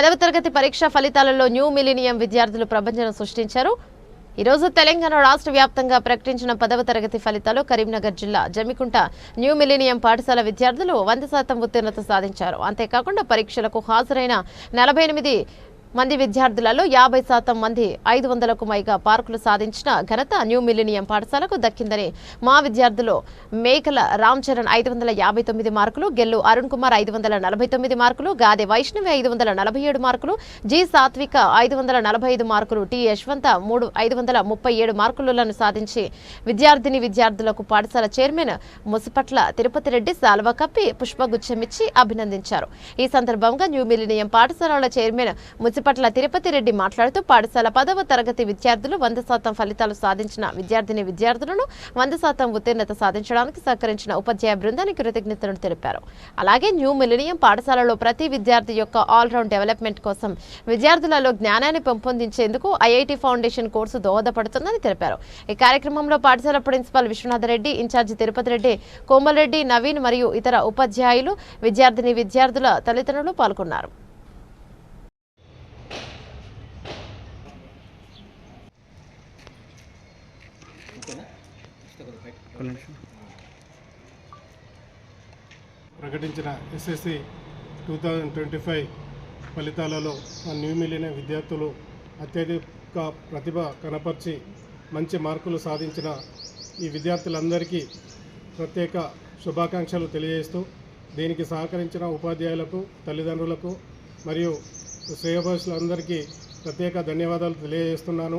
పదవ తరగతి పరీక్ష ఫలితాలలో న్యూ మిలీనియం విద్యార్థులు ప్రపంచం సృష్టించారు. ఈరోజు తెలంగాణ రాష్ట్ర వ్యాప్తంగా ప్రకటించిన పదవ తరగతి ఫలితాలు కరీంనగర్ జిల్లా జమికుంట న్యూ మిలీనియం పాఠశాల విద్యార్థులు వంద శాతం ఉత్తీర్ణత సాధించారు. అంతేకాకుండా పరీక్షలకు హాజరైన నలభై ఎనిమిది మంది విద్యార్థులలో యాభై శాతం మంది ఐదు వందలకు పైగా పార్కులు సాధించిన ఘనత న్యూ మిలినియం పాఠశాలకు దక్కిందని మా విద్యార్థులు మేకల రామ్ చరణ్ ఐదు వందల యాభై తొమ్మిది మార్కులు గెల్లు అరుణ్ కుమార్ ఐదు వందల నలభై తొమ్మిది మార్కులు గాదె వైష్ణవి ఐదు వందల నలభై ఏడు మార్కులు జి సాత్విక ఐదు వందల నలభై ఐదు మార్కులు టి యశ్వంత మూడు ఐదు వందల ముప్పై ఏడు మార్కులను సాధించి విద్యార్థిని విద్యార్థులకు పాఠశాల చైర్మన్ ముసపట్ల తిరుపతి రెడ్డి సాల్వ కప్పి పుష్పగుచ్చమిచ్చి అభినందించారు. ఈ సందర్భంగా న్యూ మిలినియం పాఠశాలల చైర్మన్ ముసిపట్ల తిరుపతి రెడ్డి మాట్లాడుతూ పాఠశాల పదవ తరగతి విద్యార్థులు వంద శాతం ఫలితాలు సాధించిన విద్యార్థిని విద్యార్థులను వంద శాతం ఉత్తీర్ణత సాధించడానికి సహకరించిన ఉపాధ్యాయ బృందానికి కృతజ్ఞతలు తెలిపారు. అలాగే న్యూ మిలినియం పాఠశాలలో ప్రతి విద్యార్థి యొక్క ఆల్రౌండ్ డెవలప్మెంట్ కోసం విద్యార్థులలో జ్ఞానాన్ని పెంపొందించేందుకు ఐఐటి ఫౌండేషన్ కోర్సు దోహదపడుతుందని తెలిపారు. ఈ కార్యక్రమంలో పాఠశాల ప్రిన్సిపాల్ విశ్వనాథరెడ్డి ఇన్ఛార్జి తిరుపతి రెడ్డి కోమలరెడ్డి నవీన్ మరియు ఇతర ఉపాధ్యాయులు విద్యార్థిని విద్యార్థుల తల్లిదండ్రులు పాల్గొన్నారు. ప్రకటించిన SSC two thousand twenty five ఫలితాలలో మా న్యూ మిలియన్ విద్యార్థులు అత్యధిక ప్రతిభ కనపరిచి మంచి మార్కులు సాధించిన ఈ విద్యార్థులందరికీ ప్రత్యేక శుభాకాంక్షలు తెలియజేస్తూ దీనికి సహకరించిన ఉపాధ్యాయులకు తల్లిదండ్రులకు మరియు శ్రేయభాషులందరికీ ప్రత్యేక ధన్యవాదాలు తెలియజేస్తున్నాను.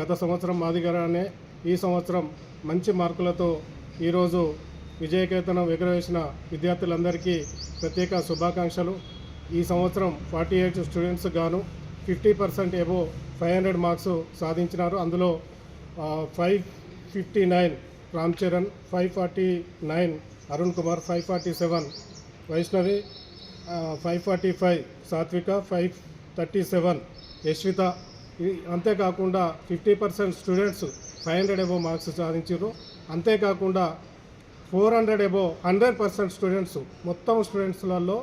గత సంవత్సరం మాదిగానే ఈ సంవత్సరం మంచి మార్కులతో ఈరోజు విజయకేతనం ఎగురవేసిన విద్యార్థులందరికీ ప్రత్యేక శుభాకాంక్షలు. ఈ సంవత్సరం ఫార్టీ ఎయిట్ స్టూడెంట్స్ గాను fifty percent above five hundred marks సాధించినారు. అందులో five fifty nine Ram Charan five forty nine Arun Kumar five forty seven Vaishnavi five forty five Satvika five thirty seven Yashwitha. ఈ- అంతేకాకుండా fifty percent students five hundred above marks సాధించారు. అంతేకాకుండా four hundred above hundred percent students మొత్తం స్టూడెంట్స్లలో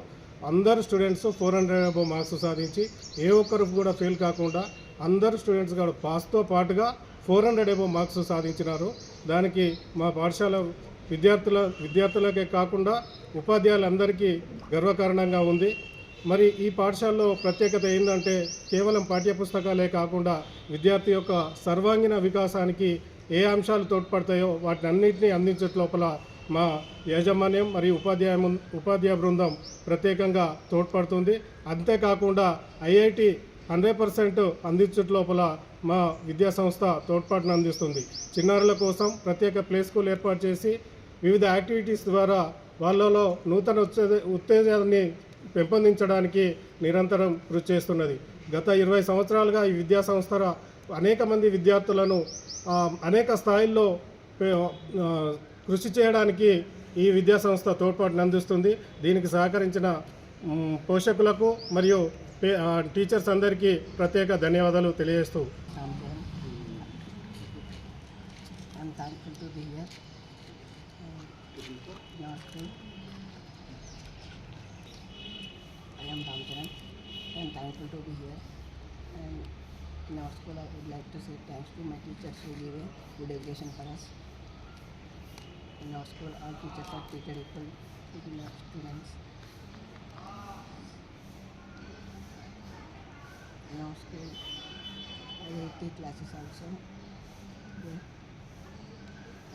అందరు students four hundred above marks సాధించి ఏ ఒక్కరు కూడా ఫెయిల్ కాకుండా అందరు స్టూడెంట్స్ కూడా పాస్తో పాటుగా ఫోర్ హండ్రెడ్ ఎబో మార్క్స్ సాధించినారు. దానికి మా పాఠశాల విద్యార్థుల విద్యార్థులకే కాకుండా ఉపాధ్యాయులందరికీ గర్వకారణంగా ఉంది. మరి ఈ పాఠశాలలో ప్రత్యేకత ఏంటంటే కేవలం పాఠ్యపుస్తకాలే కాకుండా విద్యార్థి యొక్క సర్వాంగీణ వికాసానికి ఏ అంశాలు తోడ్పడతాయో వాటిని అన్నింటినీ అందించే లోపల మా యాజమాన్యం మరియు ఉపాధ్యాయ ఉపాధ్యాయ బృందం ప్రత్యేకంగా తోడ్పడుతుంది. అంతేకాకుండా ఐఐటి హండ్రెడ్ పర్సెంట్ అందించే లోపల మా విద్యా సంస్థ తోడ్పాటును అందిస్తుంది. చిన్నారుల కోసం ప్రత్యేక ప్లే స్కూల్ ఏర్పాటు చేసి వివిధ యాక్టివిటీస్ ద్వారా వాళ్ళలో నూతన ఉత్తేజ ఉత్తేజాన్ని పెంపొందించడానికి నిరంతరం కృషి చేస్తున్నది. గత ఇరవై సంవత్సరాలుగా ఈ విద్యా సంస్థ అనేక మంది విద్యార్థులను అనేక స్థాయిల్లో కృషి చేయడానికి ఈ విద్యా సంస్థ తోడ్పాటును అందిస్తుంది. దీనికి సహకరించిన పోషకులకు మరియు టీచర్స్ అందరికీ ప్రత్యేక ధన్యవాదాలు తెలియజేస్తూ. I'm thankful to be here. Uh, I am Ramcharan. I am thankful to be here. And in our school, I would like to say thanks to my teachers who gave a good education for us. In our school, all teachers are treated equal to the students. In our school, IIT classes also.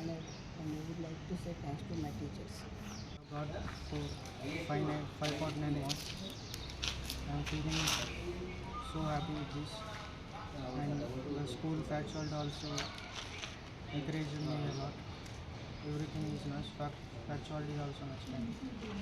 And I, and I would like to say thanks to my teachers. Got for five nine five point nine marks. I'm feeling so happy with this. And the school faculty also encouraged me a lot. Everything is nice. Faculty also nice.